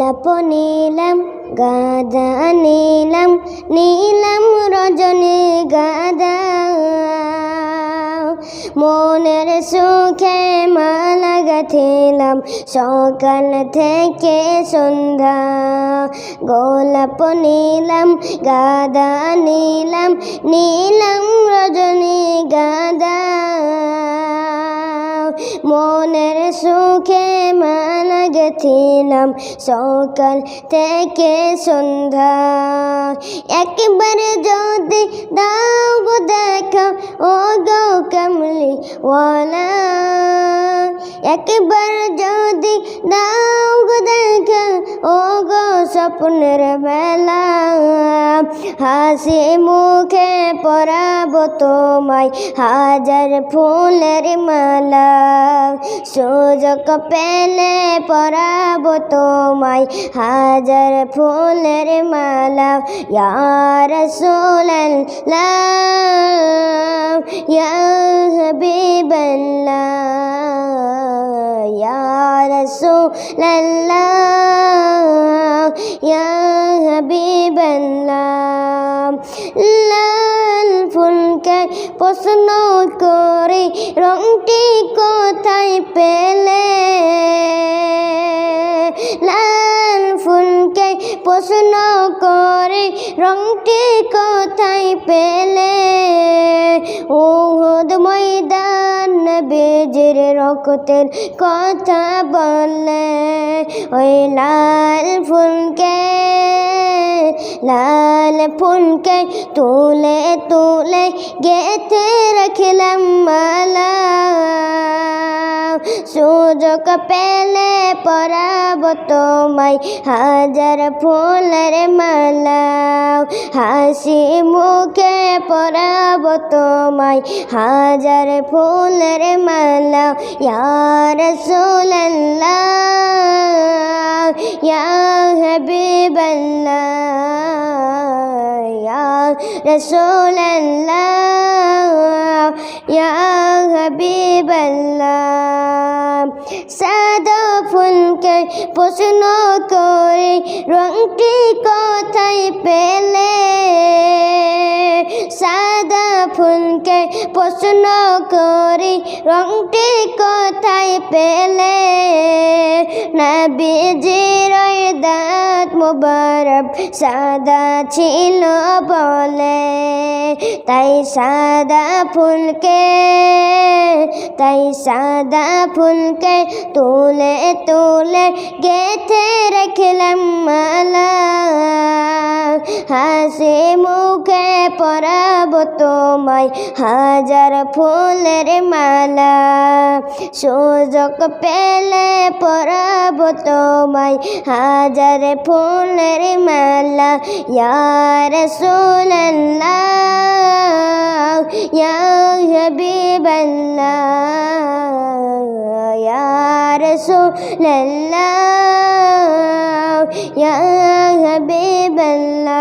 গোলাপ নিলাম, গাদা নিলাম নিলাম রজনী গাদা। মনের সুখে মালা গাথিলাম, সকাল থেকে সন্ধ্যা। গোলাপ নিলাম, গাদা নিলাম নিলাম রজনী গাদা। মনের সুখে মালা গেছিলাম সকাল থেকে সন্ধ্যা। একবার যদি দাও দেখা ও গো কমলি ওয়ালা। একবার যদি দাও গো দেখা, ও গো স্বপ্নের বেলা হাসি মুখে পরাব তোমায়, হাজার ফুলের মালা। সুযোগ পেলে পরাব তোমায়, হাজার ফুলের মালা। ইয়ার সোল্লাহ ইয়া রাসূলাল্লাহ ইয়া হাবিবাল্লাহ লাল ফুলকে প্রশ্ন করে রংটি কোথায় পেলে প্রশ্ন করে, রংটি কোথায় পেলে? ওহদ ময়দান বেজের রক্তের কথা বললে ওই লাল ফুলকে লাল ফুলকে তুলে তুলে গেথে রাখলাম মালা। সুযোগ পেলে পরাব তোমায়। হাজার ফুলের মালা হাসি মুখে পরাব তোমায়। হাজার ফুলের মালা ইয়ার সোল্লাহ ইয়া হাবিবাল্লাহ, ইয়া রাসূলাল্লাহ ইয়া হাবিবাল্লাহ সাদা ফুলকে প্রশ্ন করে রংটি কোথায় পেলে সাদা ফুলকে প্রশ্ন করে রংটি কোথায় পেলে নবীজির দাঁত মুবারক সাদা ছিল বলে, তাই সাদা ফুলকে, তাই সাদা ফুলকে তুলে তুলে গেথে রাখলাম মালা। হাসি মুখে পরাব তোমায়। হাজার ফুলের মালা, সুযোগ পেলে পরাব তোমায়। হাজার ফুলের মালা ইয়ার সোল্লাহ ইয়া হাবিবাল্লাহ। রাসূলাল্লাহ ইয়া হাবিবাল্লাহ